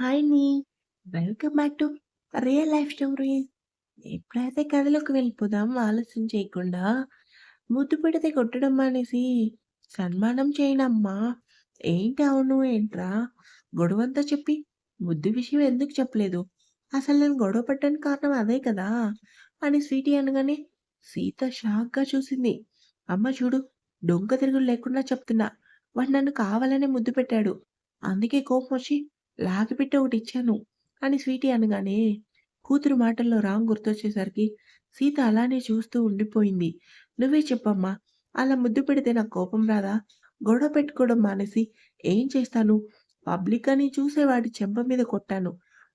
Hi అండి. Welcome back to real life stories. ఎప్పుడైతే కథలోకి వెళ్ళిపోదాం ఆలస్యం చేయకుండా. ముద్దు పెడితే కొట్టడం మానేసి సన్మానం చేయనమ్మా. ఏంటి అవును ఏంట్రా? గొడవంతా చెప్పి ముద్దు విషయం ఎందుకు చెప్పలేదు? అసలు నేను గొడవ పడడానికి కారణం అదే కదా! అని స్వీటీ అనగానే సీత షాక్‌గా చూసింది. అమ్మ చూడు డొంక తిరుగులు లేకుండా చెప్తున్నా. వాడు నన్ను కావాలనే ముద్దు పెట్టాడు. అందుకే కోపమొచ్చి లాగిపెట్టి ఒకటిచ్చాను అని స్వీటీ అనగానే కూతురు మాటల్లో రామ్ గుర్తొచ్చేసరికి సీత అలానే చూస్తూ ఉండిపోయింది. నువ్వే చెప్పమ్మా! అలా ముద్దు పెడితే నాకు కోపం రాదా? గొడవ పెట్టుకోవడం మానేసి ఏం చేస్తాను? పబ్లిక్ అని చూసేవాడి చెంప మీద కొట్టాను.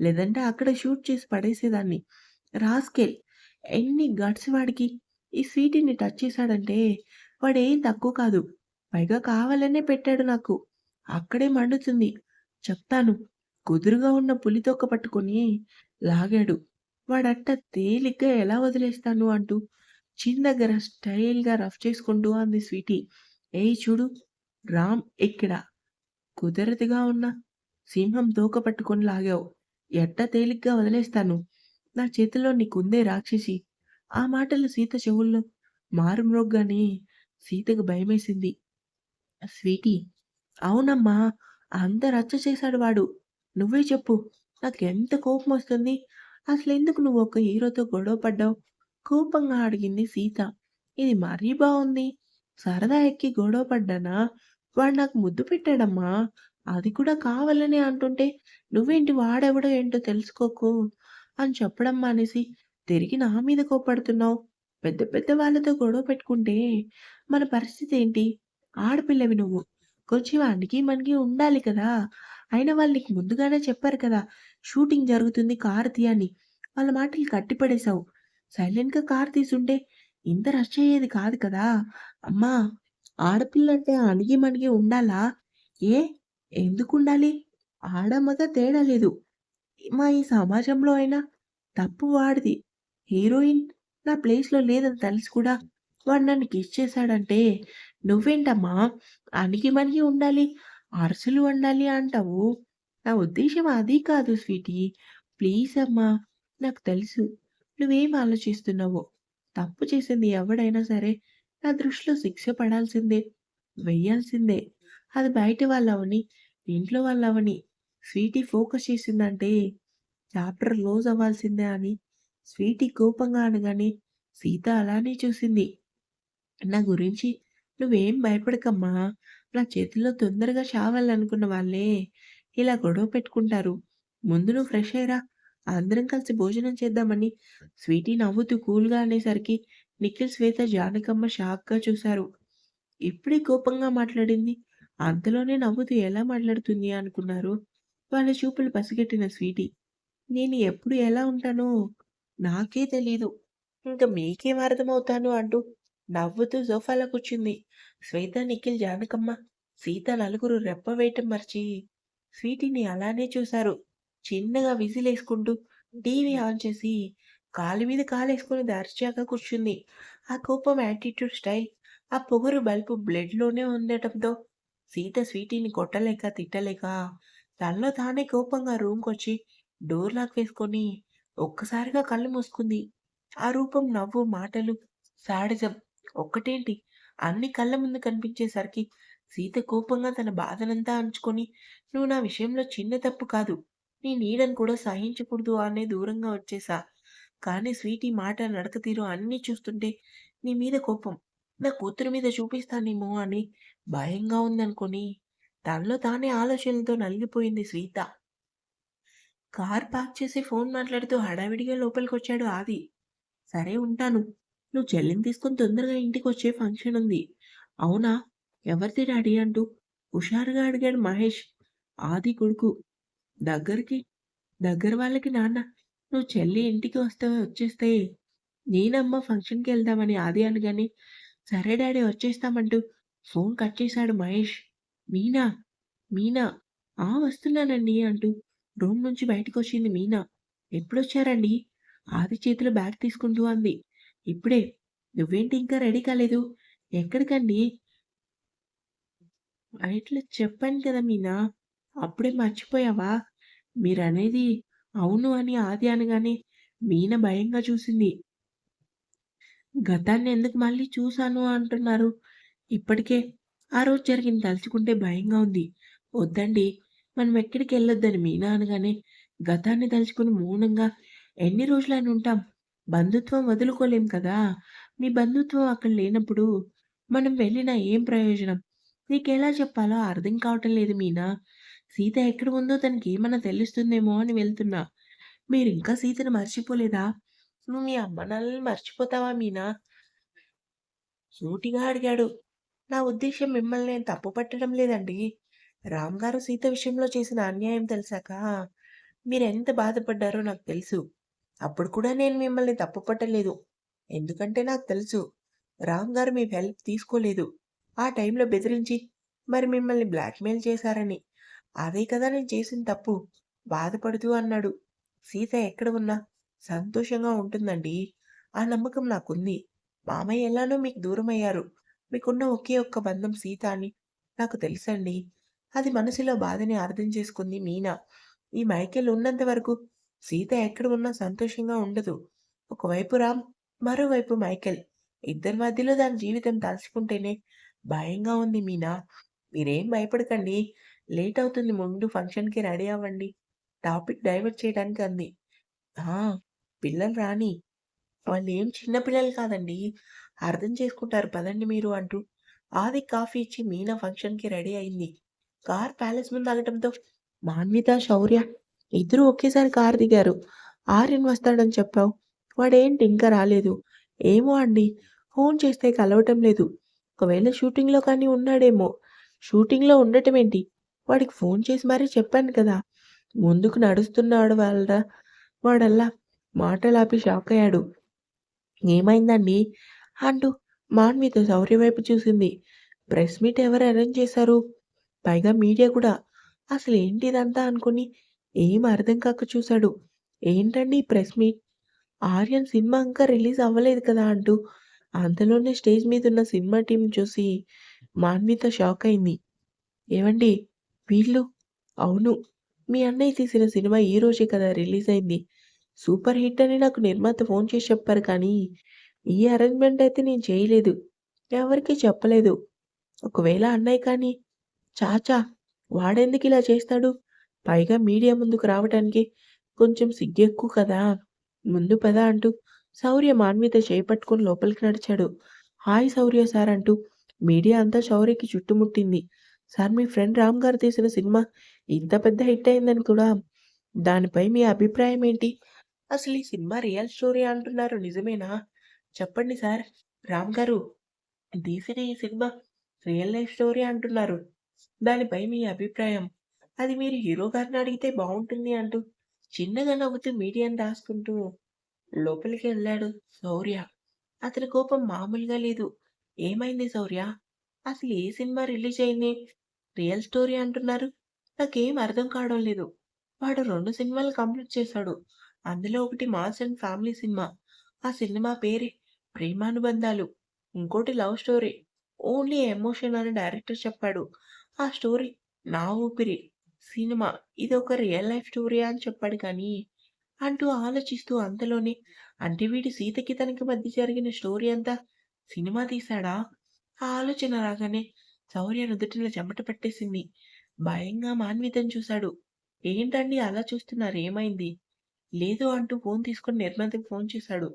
లేదంటే అక్కడ షూట్ చేసి పడేసేదాన్ని. రాస్కెల్! ఎన్ని గట్స్ వాడికి! ఈ స్వీటీని టచ్ చేశాడంటే వాడేం తక్కువ కాదు. పైగా కావాలనే పెట్టాడు నాకు. అక్కడే మండుతుంది. చెప్తాను. కుదురుగా ఉన్న పులితోక పట్టుకొని లాగాడు. వాడట్ట తేలిగ్గా ఎలా వదిలేస్తాను అంటూ చిన్న దగ్గర స్టైల్‌గా రఫ్ చేసుకుంటూ అంది స్వీటీ. ఏయ్ చూడు రామ్ ఇక్కడ. కుదరదుగా ఉన్న సింహం తోక పట్టుకొని లాగావు. ఎట్టా తేలిగ్గా వదిలేస్తాను. నా చేతిలో నీకుందే రాక్షసి. ఆ మాటలు సీత చెవుల్లో మారుమ్రోగ్గానే సీతకు భయమేసింది. స్వీటీ అవునమ్మా! అంత రచ్చ చేశాడు వాడు. నువ్వే చెప్పు. నాకెంత ఎందుకు నువ్వు ఒక హీరోతో గొడవ పడ్డావు? కోపంగా అడిగింది సీత. ఇది మరీ బాగుంది సరదా ఎక్కి గొడవ పడ్డానా? వాడు నాకు ముద్దు పెట్టాడమ్మా. అది కూడా కావాలనే అంటుంటే నువ్వేంటి వాడెవడో ఏంటో తెలుసుకోకు అని చెప్పడం మానేసి తిరిగి నా మీద కోపడుతున్నావు పెద్ద పెద్ద వాళ్ళతో గొడవ పెట్టుకుంటే మన పరిస్థితి ఏంటి ఆడపిల్లవి నువ్వు. కొంచెం అణిగి ఉండాలి కదా! అయినా వాళ్ళు నీకు ముందుగానే చెప్పారు కదా! షూటింగ్ జరుగుతుంది కారు తీయని వాళ్ళ మాటలు కట్టిపడేశావు. సైలెంట్‌గా కారు తీసుంటే ఇంత రష్ అయ్యేది కాదు కదా! అమ్మా! ఆడపిల్లంటే అణిగి మణిగి ఉండాలా? ఏ? ఎందుకుండాలి? ఆడ మగ తేడా లేదు. మా ఈ సమాజంలో అయినా తప్పు వాడిది. హీరోయిన్ నా ప్లేస్‌లో లేదని తెలిసి కూడా వాడు నన్ను కిస్ చేశాడంటే నువ్వేంటమ్మా అణిగి మణిగి ఉండాలి, అరుసులు వండాలి అంటావు. నా ఉద్దేశం అది కాదు స్వీటీ. ప్లీజ్ అమ్మా! నాకు తెలుసు నువ్వేం ఆలోచిస్తున్నావో. తప్పు చేసింది ఎవడైనా సరే నా దృష్టిలో శిక్ష పడాల్సిందే. వెయ్యాల్సిందే. అది బయట వాళ్ళవని, ఇంట్లో వాళ్ళవని స్వీటీ ఫోకస్ చేసిందంటే చాప్టర్ క్లోజ్ అవ్వాల్సిందే అని స్వీటీ కోపంగా అనగానే సీత అలానే చూసింది. నా గురించి నువ్వేం భయపడకమ్మా! నా చేతుల్లో తొందరగా చావాలనుకున్న వాళ్ళే ఇలా గొడవ పెట్టుకుంటారు. ముందు నువ్వు ఫ్రెష్ అయ్యరా అందరం కలిసి భోజనం చేద్దామని స్వీటీ నవ్వుతూ కూల్‌గా అనేసరికి నిఖిల్, శ్వేత, జానకమ్మ షాక్‌గా చూశారు. ఇప్పుడే కోపంగా మాట్లాడింది. అంతలోనే నవ్వుతూ ఎలా మాట్లాడుతుంది అనుకున్నారు. వాళ్ళ చూపులు పసిగట్టిన స్వీటీ. నేను ఎప్పుడు ఎలా ఉంటానో నాకే తెలీదు. ఇంకా మీకేం అర్థమవుతాను అంటూ నవ్వుతూ సోఫాలో కూర్చుంది. శ్వేత, నిఖిల్, జానకమ్మ, సీత నలుగురు రెప్ప వేయటం మర్చి స్వీటీని అలానే చూశారు. చిన్నగా విజిలేసుకుంటూ టీవీ ఆన్ చేసి కాలు మీద కాలేసుకుని దర్జాగా కూర్చుంది. ఆ కోపం యాటిట్యూడ్ స్టైల్, ఆ పొగరు బల్బు బ్లడ్‌లోనే ఉండటంతో సీత స్వీటీని కొట్టలేక, తిట్టలేక తనలో తానే కోపంగా రూమ్కి వచ్చి డోర్ లాక్ వేసుకొని ఒక్కసారిగా కళ్ళు మూసుకుంది. ఆ రూపం, నవ్వు, మాటలు, సాడిజం ఒక్కటేంటి అన్ని కళ్ళ ముందు కనిపించేసరికి సీత కోపంగా తన బాధనంతా అంచుకొని నువ్వు నా విషయంలో చిన్న తప్పు కాదు. నీ నీడను కూడా సహించకూడదు అనే దూరంగా వచ్చేశా. కానీ స్వీటీ మాట, నడక తీరు అన్నీ చూస్తుంటే నీ మీద కోపం నా కూతురు మీద చూపిస్తానేమో అని భయంగా ఉందనుకోని తనలో తానే ఆలోచనలతో నలిగిపోయింది స్వీత కార్ పార్క్ చేసి ఫోన్ మాట్లాడుతూ హడావిడిగా లోపలికొచ్చాడు ఆది. సరే ఉంటాను. నువ్వు చెల్లిని తీసుకొని తొందరగా ఇంటికి వచ్చే ఫంక్షన్ ఉంది. అవునా? ఎవరిది డాడీ అంటూ హుషారుగా అడిగాడు మహేష్. ఆది కొడుకు. దగ్గరికి దగ్గర వాళ్ళకి నాన్న. నువ్వు చెల్లి ఇంటికి వస్తే వచ్చేస్తే నేనమ్మ ఫంక్షన్‌కి వెళ్దామని ఆది అనగానే సరే డాడీ వచ్చేస్తామంటూ ఫోన్ కట్ చేశాడు మహేష్. మీనా? మీనా? ఆ! వస్తున్నానండి అంటూ రూమ్ నుంచి బయటకొచ్చింది మీనా. ఎప్పుడొచ్చారండి? ఆది చేతిలో బ్యాగ్ తీసుకుంటూ అంది. ఇప్పుడే. నువ్వేంటి ఇంకా రెడీ కాలేదు? ఎక్కడికండి? ఇట్లా చెప్పాను కదా మీనా! అప్పుడే మర్చిపోయావా? మీరనేది అవును అని ఆది అనగానే మీన భయంగా చూసింది. గతాన్ని ఎందుకు మళ్ళీ చూసాను అంటున్నారు? ఇప్పటికే ఆ రోజు జరిగింది తలుచుకుంటే భయంగా ఉంది. వద్దండి. మనం ఎక్కడికి వెళ్ళొద్దని మీనా అనగానే గతాన్ని తలుచుకుని మౌనంగా ఎన్ని రోజులని ఉంటాం? బంధుత్వం వదులుకోలేం కదా! మీ బంధుత్వం అక్కడ లేనప్పుడు మనం వెళ్ళినా ఏం ప్రయోజనం? నీకెలా చెప్పాలో అర్థం కావటం లేదు మీనా. సీత ఎక్కడ ఉందో తనకేమన్నా తెలుస్తుందేమో అని వెళ్తున్నా. మీరు ఇంకా సీతను మర్చిపోలేదా? నువ్వు మీ అమ్మ నాన్నలని మర్చిపోతావా మీనా? సూటిగా అడిగాడు. నా ఉద్దేశం మిమ్మల్ని నేను తప్పు పట్టడం లేదండి. రామ్ గారు సీత విషయంలో చేసిన అన్యాయం తెలిసాక ఎంత బాధపడ్డారో నాకు తెలుసు. అప్పుడు కూడా నేను మిమ్మల్ని తప్పు పట్టలేదు. ఎందుకంటే నాకు తెలుసు. రామ్ గారు మీ హెల్ప్ తీసుకోలేదు. ఆ టైంలో బెదిరించి మరి మిమ్మల్ని బ్లాక్‌మెయిల్ చేశారని. అదే కదా నేను చేసిన తప్పు. బాధపడుతూ అన్నాడు. సీత ఎక్కడ ఉన్నా సంతోషంగా ఉంటుందండి. ఆ నమ్మకం నాకుంది. మామయ్య ఎలానో మీకు దూరమయ్యారు. మీకున్న ఒకే ఒక్క బంధం సీత అని నాకు తెలుసండి. అది మనసులో బాధని అర్థం చేసుకుంది మీనా. ఈ మైకేల్ ఉన్నంత వరకు సీత ఎక్కడ ఉన్నా సంతోషంగా ఉండదు. ఒకవైపు రామ్, మరోవైపు మైకెల్ ఇద్దరి మధ్యలో దాని జీవితం తలుచుకుంటేనే భయంగా ఉంది మీనా. మీరేం భయపడకండి. లేట్ అవుతుంది ముందు ఫంక్షన్‌కి రెడీ అవ్వండి. టాపిక్ డైవర్ట్ చేయడానికి అంది. ఆ! పిల్లలు రాని. వాళ్ళు చిన్న పిల్లలు కాదండి. అర్థం చేసుకుంటారు పదండి మీరు అంటూ ఆది కాఫీ ఇచ్చి మీనా ఫంక్షన్‌కి రెడీ అయింది. కార్ ప్యాలెస్ ముందు ఆగటంతో మాన్విత, శౌర్య ఇద్దరూ ఒకేసారి కారు దిగారు. ఆర్యన్ వస్తాడని చెప్పావు. వాడేంటి ఇంకా రాలేదు? ఏమో అండి. ఫోన్ చేస్తే కలవటం లేదు. ఒకవేళ షూటింగ్‌లో కానీ ఉన్నాడేమో. షూటింగ్‌లో ఉండటమేంటి? వాడికి ఫోన్ చేసి మరీ చెప్పాను కదా! ముందుకు నడుస్తున్నాడు వాళ్ళ వాడల్లా మాటలాపి షాకయ్యాడు. ఏమైందండి? అంటూ మాన్వితో శౌర్య వైపు చూసింది. ప్రెస్ మీట్ ఎవరు అరేంజ్ చేశారు? పైగా మీడియా కూడా. అసలేంటి ఇదంతా అనుకుని ఏం అర్థం కాక చూశాడు. ఏంటండి ప్రెస్ మీట్? ఆర్యన్ సినిమా ఇంకా రిలీజ్ అవ్వలేదు కదా! అంటూ అంతలోనే స్టేజ్ మీదున్న సినిమా టీం చూసి మాన్విత షాకయింది. ఏమండి వీళ్ళు? అవును. మీ అన్నయ్య తీసిన సినిమా ఈ రోజే కదా రిలీజ్ అయింది. సూపర్ హిట్ అని నాకు నిర్మాత ఫోన్ చేసి చెప్పారు కానీ, ఈ అరేంజ్‌మెంట్ అయితే నేను చేయలేదు. ఎవరికీ చెప్పలేదు. ఒకవేళ అన్నయ్య కానీ చాచా వాడెందుకు ఇలా చేస్తాడు? పైగా మీడియా ముందుకు రావటానికి కొంచెం సిగ్గెక్కువ కదా! ముందు పద అంటూ శౌర్య మాన్విత చేయి పట్టుకొని లోపలికి నడిచాడు. హాయ్ శౌర్య సార్ అంటూ మీడియా అంతా శౌర్యకి చుట్టుముట్టింది. సార్ మీ ఫ్రెండ్ రామ్ గారు తీసిన సినిమా ఇంత పెద్ద హిట్ అయిందని కూడా దానిపై మీ అభిప్రాయం ఏంటి? అసలు ఈ సినిమా రియల్ స్టోరీ అంటున్నారు నిజమేనా? చెప్పండి సార్. రామ్ గారు తీసిన ఈ సినిమా రియల్ లైఫ్ స్టోరీ అంటున్నారు. దానిపై మీ అభిప్రాయం? అది మీరు హీరో గారిని అడిగితే బాగుంటుంది అంటూ చిన్నగా నవ్వుతూ మీడియాని రాసుకుంటూ లోపలికి వెళ్ళాడు శౌర్య. అతని కోపం మామూలుగా లేదు. ఏమైంది శౌర్య? అసలు ఏ సినిమా రిలీజ్ అయింది? రియల్ స్టోరీ అంటున్నారు. నాకేం అర్థం కావడం లేదు. వాడు రెండు సినిమాలు కంప్లీట్ చేశాడు. అందులో ఒకటి మాస్ అండ్ ఫ్యామిలీ సినిమా. ఆ సినిమా పేరే 'ప్రేమానుబంధాలు'. ఇంకోటి లవ్ స్టోరీ. ఓన్లీ ఎమోషన్ అని డైరెక్టర్ చెప్పాడు. ఆ స్టోరీ 'నా ఊపిరి' సినిమా. ఇదొక రియల్ లైఫ్ స్టోరీయా అని చెప్పాడు కానీ అంటూ ఆలోచిస్తూ అంతలోనే అంటే వీడి సీతకి తనకి మధ్య జరిగిన స్టోరీ అంతా సినిమా తీశాడా? ఆ ఆలోచన రాగానే శౌర్య నుదుటిన చెమట పట్టేసింది. భయంగా మాన్వితం చూశాడు. ఏంటండి అలా చూస్తున్నారు? ఏమైంది? లేదు అంటూ ఫోన్ తీసుకొని నిర్మాతకి ఫోన్ చేశాడు.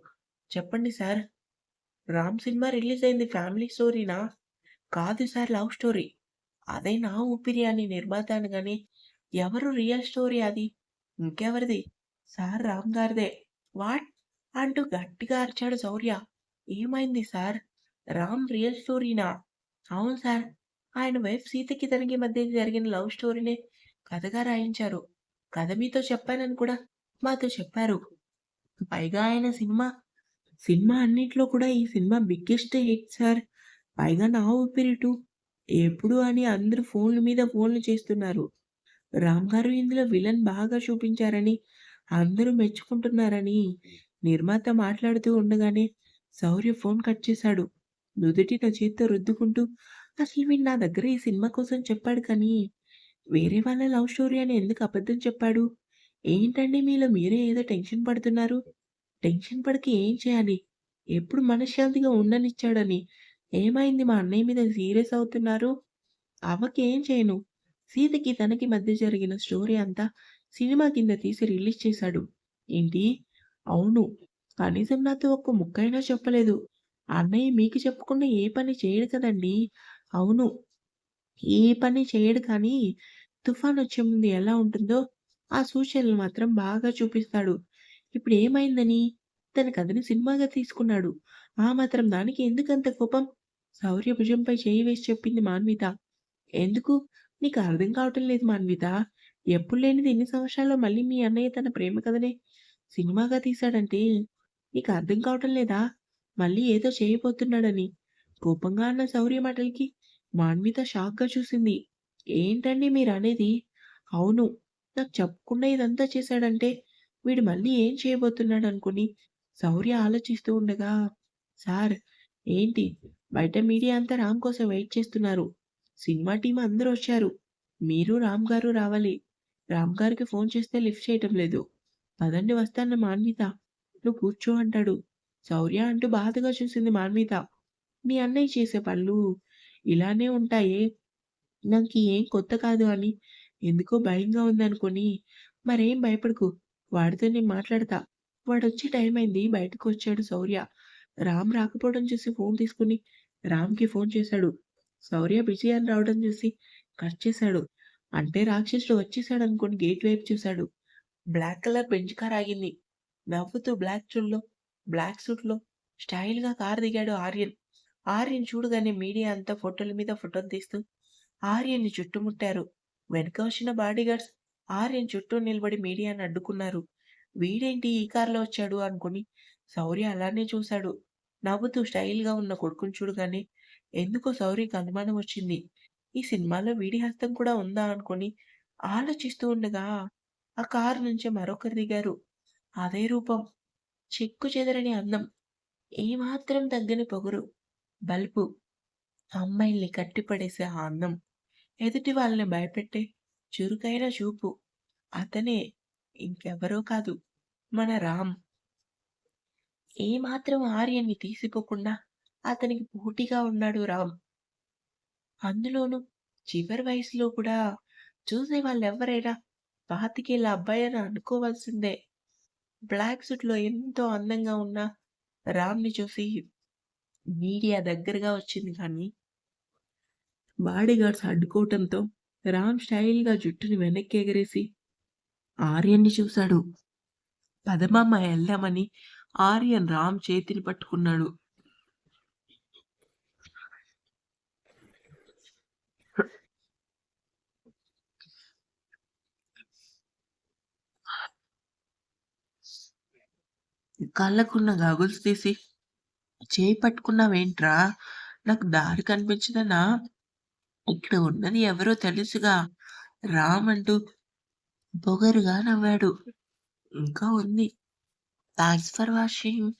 చెప్పండి సార్. రామ్ సినిమా రిలీజ్ అయింది ఫ్యామిలీ స్టోరీనా? కాదు సార్ లవ్ స్టోరీ. అదే నా ఊపిరి అని నిర్మాత అనగానే ఎవరు రియల్ స్టోరీ అది? ఇంకెవరిది? సార్ రామ్ గారిదే. వాట్? అంటూ గట్టిగా అరిచాడు శౌర్య. ఏమైంది సార్? రామ్ రియల్ స్టోరీనా? అవును సార్. ఆయన వైఫ్ సీతకి తనకి మధ్య జరిగిన లవ్ స్టోరీనే కథగా రాయించారు. కథ మీతో చెప్పానని కూడా మాతో చెప్పారు. పైగా ఆయన సినిమా సినిమా అన్నిట్లో కూడా ఈ సినిమా బిగ్గెస్ట్ హిట్ సార్. పైగా నా ఊపిరి 2 ఎప్పుడు అని అందరూ ఫోన్‌ల మీద ఫోన్‌లు చేస్తున్నారు. రామ్ గారు ఇందులో విలన్ బాగా చూపించారని అందరూ మెచ్చుకుంటున్నారని నిర్మాత మాట్లాడుతూ ఉండగానే శౌర్య ఫోన్ కట్ చేశాడు. నుదుటిన చేత్తో రుద్దుకుంటూ అసలు వీడు నా దగ్గర ఈ సినిమా కోసం చెప్పాడు కానీ వేరే వాళ్ళ లవ్ స్టోరీ అని ఎందుకు అబద్ధం చెప్పాడు? ఏంటండి మీలో మీరే ఏదో టెన్షన్ పడుతున్నారు? టెన్షన్ పడక ఏం చేయాలి? ఎప్పుడు మనశ్శాంతిగా ఉండనిచ్చాడని. ఏమైంది మా అన్నయ్య మీద సీరియస్ అవుతున్నారు? అవకేం చేయను. సీతకి తనకి మధ్య జరిగిన స్టోరీ అంతా సినిమా కింద తీసి రిలీజ్ చేశాడు. ఏంటి? అవును. కనీసం నాతో ఒక్క ముక్కైనా చెప్పలేదు. అన్నయ్య మీకు చెప్పకుండా ఏ పని చేయడు కదండీ! అవును. ఏ పని చేయడు కానీ, తుఫాన్ వచ్చే ముందు ఎలా ఉంటుందో, ఆ సూచనలు మాత్రం బాగా చూపిస్తాడు. ఇప్పుడు ఏమైందని తన కథని సినిమాగా తీసుకున్నాడు. ఆ మాత్రం దానికి ఎందుకంత కోపం? శౌర్య భుజంపై చేయి వేసి చెప్పింది మాన్విత. ఎందుకు? నీకు అర్థం కావటం లేదు మాన్విత. ఎప్పుడు లేనిది ఎన్ని సంవత్సరాల్లో మళ్ళీ మీ అన్నయ్య తన ప్రేమ కథనే సినిమాగా తీశాడంటే, నీకు అర్థం కావటం లేదా? మళ్ళీ ఏదో చేయబోతున్నాడని. కోపంగా అన్న శౌర్య మాటలకి మాన్విత షాక్‌గా చూసింది. ఏంటండి మీరనేది? అవును. నాకు చెప్పకుండా ఇదంతా చేశాడంటే, వీడు మళ్ళీ ఏం చేయబోతున్నాడు అనుకుని శౌర్య ఆలోచిస్తూ ఉండగా, సార్ ఏంటి? బయట మీడియా అంతా రామ్ కోసం వెయిట్ చేస్తున్నారు. సినిమా టీం అందరూ వచ్చారు. మీరు, రామ్ గారు రావాలి. రామ్ గారికి ఫోన్ చేస్తే లిఫ్ట్ చేయటం లేదు. పదండి వస్తాను మాన్విత. నువ్వు కూర్చో అంటాడు. శౌర్య అంటూ బాధగా చూసింది మాన్విత. మీ అన్నయ్య చేసే పనులు ఇలానే ఉంటాయే. నాకు ఏం కొత్త కాదు అని ఎందుకో భయంగా ఉందనుకొని మరేం భయపడకు. వాడితో నేను మాట్లాడతా. వాడు వచ్చే టైం అయింది బయటకు వచ్చాడు శౌర్య. రామ్ రాకపోవడం చూసి ఫోన్ తీసుకొని రామ్‌కి ఫోన్ చేశాడు. శౌర్య బిజీ అని రావడం చూసి కట్ చేశాడు. అంటే రాక్షసుడు వచ్చేసాడనుకోని గేట్ వైపు చూశాడు. బ్లాక్ కలర్ బెంచ్ కార్ ఆగింది. నవ్వుతూ బ్లాక్ చుల్లో, బ్లాక్ సూట్‌లో స్టైల్‌గా కారు దిగాడు ఆర్యన్. ఆర్యన్ చూడగానే మీడియా అంతా ఫోటోల మీద ఫోటోలు తీస్తూ ఆర్యన్‌ని చుట్టుముట్టారు. వెనక వచ్చిన బాడీగార్డ్స్ ఆర్యన్ చుట్టూ నిలబడి మీడియాని అడ్డుకున్నారు. వీడేంటి ఈ కార్‌లో వచ్చాడు అనుకుని శౌర్య అలానే చూశాడు. నవ్వుతూ స్టైల్‌గా ఉన్న కొడుకుని చూడగానే ఎందుకో సౌరికి అనుమానం వచ్చింది. ఈ సినిమాలో వీడి హస్తం కూడా ఉందా అనుకుని ఆలోచిస్తూ ఉండగా ఆ కారు నుంచి మరొకరు దిగారు. అదే రూపం. చెక్కు చెదరని అందం. ఏమాత్రం తగ్గని పొగరు. బల్బు. అమ్మాయిల్ని కట్టిపడేసే ఆ అందం. ఎదుటి వాళ్ళని భయపెట్టే చురుకైన చూపు. అతనే. ఇంకెవరో కాదు. మన రామ్. ఏమాత్రం ఆర్యన్ని తీసిపోకుండా అతనికి పోటీగా ఉన్నాడు రామ్. అందులోనూ చివరి వయసులో కూడా చూసే వాళ్ళెవ్వరైనా పాతికేళ్ళ అబ్బాయి అని అనుకోవాల్సిందే. బ్లాక్ సూట్‌లో ఎంతో అందంగా ఉన్న రామ్‌ని చూసి మీడియా దగ్గరగా వచ్చింది కానీ బాడీగార్డ్స్ అడ్డుకోవటంతో రామ్ స్టైల్‌గా జుట్టుని వెనక్కి ఎగరేసి ఆర్యన్‌ని చూశాడు. పదమమ్మ వెళ్దామని ఆర్యన్ రామ్ చేతిని పట్టుకున్నాడు. కళ్ళకున్న గాగుల్స్ తీసి చేయి పట్టుకున్నావేంట్రా? నాకు దారి కనిపించదనా? ఇక్కడ ఉన్నది ఎవరో తెలుసుగా రామ్ అంటూ పొగరుగా నవ్వాడు. ఇంకా ఉంది. Thanks for watching.